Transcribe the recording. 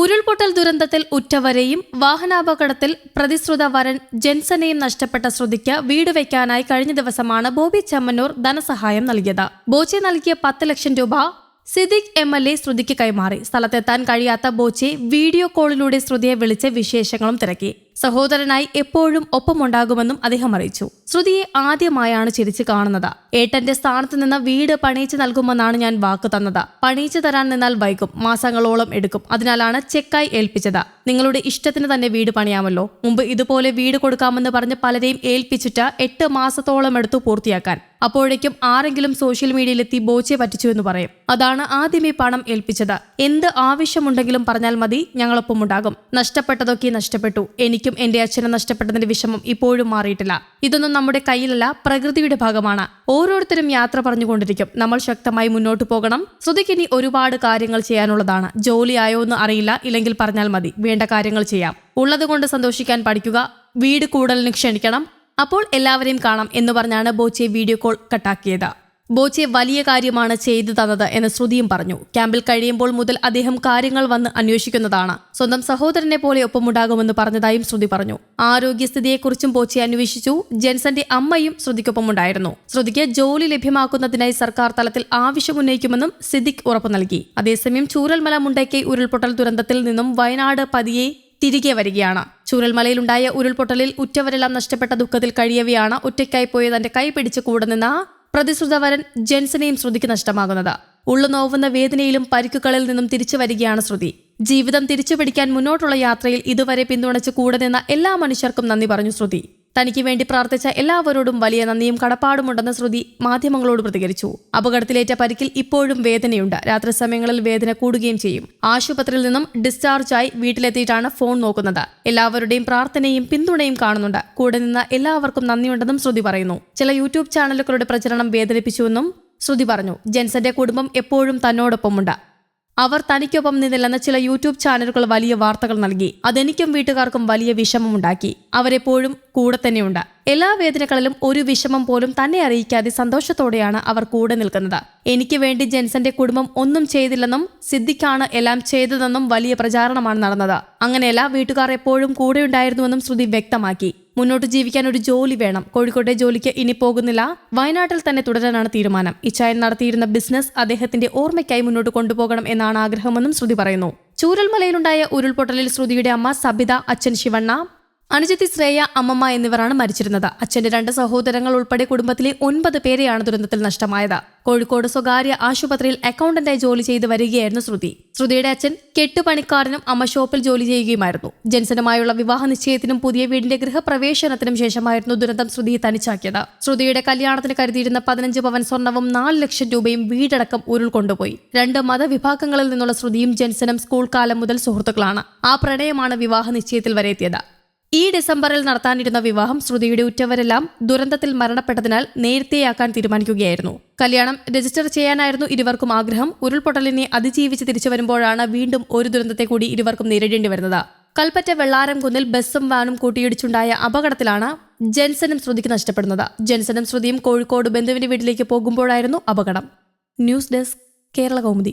ഉരുൾപൊട്ടൽ ദുരന്തത്തിൽ ഉറ്റവരെയും വാഹനാപകടത്തിൽ പ്രതിശ്രുത വരൻ ജെൻസനെയും നഷ്ടപ്പെട്ട ശ്രുതിക്ക് വീട് വയ്ക്കാനായി കഴിഞ്ഞ ദിവസമാണ് ബോബി ചെമ്മന്നൂർ ധനസഹായം നൽകിയത്. ബോച്ചെ നൽകിയ പത്ത് ലക്ഷം രൂപ സിദ്ദിഖ് എം എൽ എ ശ്രുതിക്ക് കൈമാറി. സ്ഥലത്തെത്താൻ കഴിയാത്ത ബോച്ചെ വീഡിയോ കോളിലൂടെ ശ്രുതിയെ വിളിച്ച് വിശേഷങ്ങളും തിരക്കി. സഹോദരനായി എപ്പോഴും ഒപ്പമുണ്ടാകുമെന്നും അദ്ദേഹം അറിയിച്ചു. ശ്രുതിയെ ആദ്യമായാണ് ചിരിച്ചു കാണുന്നത്. ഏട്ടന്റെ സ്ഥാനത്ത് നിന്ന് വീട് പണിയിച്ചു നൽകുമെന്നാണ് ഞാൻ വാക്ക് തന്നത്. പണിയിച്ചു തരാൻ നിന്നാൽ വൈകും. മാസങ്ങളോളം എടുക്കും. അതിനാലാണ് ചെക്കായി ഏൽപ്പിച്ചത്. നിങ്ങളുടെ ഇഷ്ടത്തിന് തന്നെ വീട് പണിയാമല്ലോ. മുമ്പ് ഇതുപോലെ വീട് കൊടുക്കാമെന്ന് പറഞ്ഞ് പലരെയും ഏൽപ്പിച്ചിട്ട് എട്ട് മാസത്തോളം എടുത്തു പൂർത്തിയാക്കാൻ. അപ്പോഴേക്കും ആരെങ്കിലും സോഷ്യൽ മീഡിയയിലെത്തി ബോച്ചെ പറ്റിച്ചു എന്ന് പറയും. അതാണ് ആദ്യമേ പണം ഏൽപ്പിച്ചത്. എന്ത് ആവശ്യമുണ്ടെങ്കിലും പറഞ്ഞാൽ മതി. ഞങ്ങളൊപ്പം ഉണ്ടാകും നഷ്ടപ്പെട്ടതൊക്കെ നഷ്ടപ്പെട്ടു. എനിക്കും എന്റെ അച്ഛനെ നഷ്ടപ്പെട്ടതിന്റെ വിഷമം ഇപ്പോഴും മാറിയിട്ടില്ല. ഇതൊന്നും നമ്മുടെ കയ്യിലല്ല പ്രകൃതിയുടെ ഭാഗമാണ്. ഓരോരുത്തരും യാത്ര പറഞ്ഞുകൊണ്ടിരിക്കും. നമ്മൾ ശക്തമായി മുന്നോട്ട് പോകണം. ശ്രുതിക്ക് ഇനി ഒരുപാട് കാര്യങ്ങൾ ചെയ്യാനുള്ളതാണ്. ജോലി ആയോ എന്ന് അറിയില്ല. ഇല്ലെങ്കിൽ പറഞ്ഞാൽ മതി. വേണ്ട കാര്യങ്ങൾ ചെയ്യാം. ഉള്ളതുകൊണ്ട് സന്തോഷിക്കാൻ പഠിക്കുക. വീട് കൂടുതലിന് ക്ഷണിക്കണം. അപ്പോൾ എല്ലാവരെയും കാണാം എന്ന് പറഞ്ഞാണ് ബോച്ചെ വീഡിയോ കോൾ കട്ടാക്കിയത്. ബോച്ചെ വലിയ കാര്യമാണ് ചെയ്തു തന്നത് എന്ന് ശ്രുതിയും പറഞ്ഞു. ക്യാമ്പിൽ കഴിയുമ്പോൾ മുതൽ അദ്ദേഹം കാര്യങ്ങൾ വന്ന് അന്വേഷിക്കുന്നതാണ്. സ്വന്തം സഹോദരനെ പോലെ ഒപ്പമുണ്ടാകുമെന്ന് പറഞ്ഞതായും ശ്രുതി പറഞ്ഞു. ആരോഗ്യസ്ഥിതിയെക്കുറിച്ചും ബോച്ചെ അന്വേഷിച്ചു. ജെൻസന്റെ അമ്മയും ശ്രുതിക്കൊപ്പമുണ്ടായിരുന്നു. ശ്രുതിക്ക് ജോലി ലഭ്യമാക്കുന്നതിനായി സർക്കാർ തലത്തിൽ ആവശ്യമുന്നയിക്കുമെന്നും സിദ്ദിഖ് ഉറപ്പു നൽകി. അതേസമയം ചൂരൽമല മുണ്ടയ്ക്ക് ഉരുൾപൊട്ടൽ ദുരന്തത്തിൽ നിന്നും വയനാട് പതിയെ തിരികെ വരികയാണ്. ചൂരൽമലയിലുണ്ടായ ഉരുൾപൊട്ടലിൽ ഉറ്റവരെല്ലാം നഷ്ടപ്പെട്ട ദുഃഖത്തിൽ കഴിയവെയാണ് ഒറ്റയ്ക്കായി പോയ തന്റെ കൈ പിടിച്ച് കൂടെ നിന്ന പ്രതിശ്രുതവരൻ ജെൻസനെയും ശ്രുതിക്ക് നഷ്ടമാകുന്നത്. ഉള്ളു നോവുന്ന വേദനയിലും പരിക്കുകളിൽ നിന്നും തിരിച്ചു വരികയാണ് ശ്രുതി. ജീവിതം തിരിച്ചു പിടിക്കാൻ മുന്നോട്ടുള്ള യാത്രയിൽ ഇതുവരെ പിന്തുണച്ച് കൂടെ നിന്ന എല്ലാ മനുഷ്യർക്കും നന്ദി പറഞ്ഞു ശ്രുതി. തനിക്ക് വേണ്ടി പ്രാർത്ഥിച്ച എല്ലാവരോടും വലിയ നന്ദിയും കടപ്പാടുമുണ്ടെന്ന് ശ്രുതി മാധ്യമങ്ങളോട് പ്രതികരിച്ചു. അപകടത്തിലേറ്റ പരിക്കിൽ ഇപ്പോഴും വേദനയുണ്ട്. രാത്രി സമയങ്ങളിൽ വേദന കൂടുകയും ചെയ്യും. ആശുപത്രിയിൽ നിന്നും ഡിസ്ചാർജായി വീട്ടിലെത്തിയിട്ടാണ് ഫോൺ നോക്കുന്നത്. എല്ലാവരുടെയും പ്രാർത്ഥനയും പിന്തുണയും കാണുന്നുണ്ട്. കൂടെ നിന്ന എല്ലാവർക്കും നന്ദിയുണ്ടെന്നും ശ്രുതി പറയുന്നു. ചില യൂട്യൂബ് ചാനലുകളുടെ പ്രചരണം വേദനിപ്പിച്ചുവെന്നും ശ്രുതി പറഞ്ഞു. ജെൻസന്റെ കുടുംബം എപ്പോഴും തന്നോടൊപ്പമുണ്ട്. അവർ തനിക്കൊപ്പം നിന്നില്ലെന്ന ചില യൂട്യൂബ് ചാനലുകൾ വലിയ വാർത്തകൾ നൽകി. അതെനിക്കും വീട്ടുകാർക്കും വലിയ വിഷമമുണ്ടാക്കി. അവരെപ്പോഴും കൂടെ തന്നെയുണ്ട്. എല്ലാ വേദനകളിലും ഒരു വിഷമം പോലും തന്നെ അറിയിക്കാതെ സന്തോഷത്തോടെയാണ് അവർ കൂടെ നിൽക്കുന്നത്. എനിക്ക് വേണ്ടി ജെൻസന്റെ കുടുംബം ഒന്നും ചെയ്തില്ലെന്നും സിദ്ദിഖാണ് എല്ലാം ചെയ്തതെന്നും വലിയ പ്രചാരണമാണ് നടന്നത്. അങ്ങനെയല്ല വീട്ടുകാർ എപ്പോഴും കൂടെയുണ്ടായിരുന്നുവെന്നും ശ്രുതി വ്യക്തമാക്കി. മുന്നോട്ട് ജീവിക്കാൻ ഒരു ജോലി വേണം. കോഴിക്കോട്ടെ ജോലിക്ക് ഇനി പോകുന്നില്ല. വയനാട്ടിൽ തന്നെ തുടരാനാണ് തീരുമാനം. ഇച്ചായൻ നടത്തിയിരുന്ന ബിസിനസ് അദ്ദേഹത്തിന്റെ ഓർമ്മയ്ക്കായി മുന്നോട്ട് കൊണ്ടുപോകണം എന്നാണ് ആഗ്രഹമെന്നും ശ്രുതി പറയുന്നു. ചൂരൽമലയിലുണ്ടായ ഉരുൾപൊട്ടലിൽ ശ്രുതിയുടെ അമ്മ സബിത അച്ഛൻ ശിവണ്ണ അനുജത്തി ശ്രേയ അമ്മമ്മ എന്നിവരാണ് മരിച്ചിരുന്നത്. അച്ഛന്റെ രണ്ട് സഹോദരങ്ങൾ ഉൾപ്പെടെ കുടുംബത്തിലെ ഒൻപത് പേരെയാണ് ദുരന്തത്തിൽ നഷ്ടമായത്. കോഴിക്കോട് സ്വകാര്യ ആശുപത്രിയിൽ അക്കൗണ്ടന്റായി ജോലി ചെയ്ത് വരികയായിരുന്നു ശ്രുതി. ശ്രുതിയുടെ അച്ഛൻ കെട്ടുപണിക്കാരനും അമ്മ ഷോപ്പിൽ ജോലി ചെയ്യുകയുമായിരുന്നു. ജെൻസനുമായുള്ള വിവാഹ നിശ്ചയത്തിനും പുതിയ വീടിന്റെ ഗൃഹപ്രവേശനത്തിനും ശേഷമായിരുന്നു ദുരന്തം ശ്രുതിയെ തനിച്ചാക്കിയത്. ശ്രുതിയുടെ കല്യാണത്തിന് കരുതിയിരുന്ന പതിനഞ്ച് പവൻ സ്വർണവും നാല് ലക്ഷം രൂപയും വീടടക്കം ഉരുൾക്കൊണ്ടുപോയി രണ്ട് മതവിഭാഗങ്ങളിൽ നിന്നുള്ള ശ്രുതിയും ജെൻസനും സ്കൂൾ കാലം മുതൽ സുഹൃത്തുക്കളാണ്. ആ പ്രണയമാണ് വിവാഹ നിശ്ചയത്തിൽ വരെ എത്തിയത്. ഈ ഡിസംബറിൽ നടത്താനിരുന്ന വിവാഹം ശ്രുതിയുടെ ഉറ്റവരെല്ലാം ദുരന്തത്തിൽ മരണപ്പെട്ടതിനാൽ നേരത്തെയാക്കാൻ തീരുമാനിക്കുകയായിരുന്നു. കല്യാണം രജിസ്റ്റർ ചെയ്യാനായിരുന്നു ഇരുവർക്കും ആഗ്രഹം. ഉരുൾപൊട്ടലിനെ അതിജീവിച്ച് തിരിച്ചു വരുമ്പോഴാണ് വീണ്ടും ഒരു ദുരന്തത്തെ കൂടി ഇരുവർക്കും നേരിടേണ്ടി വരുന്നത്. കൽപ്പറ്റ വെള്ളാരം കുന്നിൽ ബസ്സും വാനും കൂട്ടിയിടിച്ചുണ്ടായ അപകടത്തിലാണ് ജെൻസനും ശ്രുതിക്ക് നഷ്ടപ്പെടുന്നത്. ജെൻസനും ശ്രുതിയും കോഴിക്കോട് ബന്ധുവിന്റെ വീട്ടിലേക്ക് പോകുമ്പോഴായിരുന്നു അപകടം. News desk Kerala Kaumudi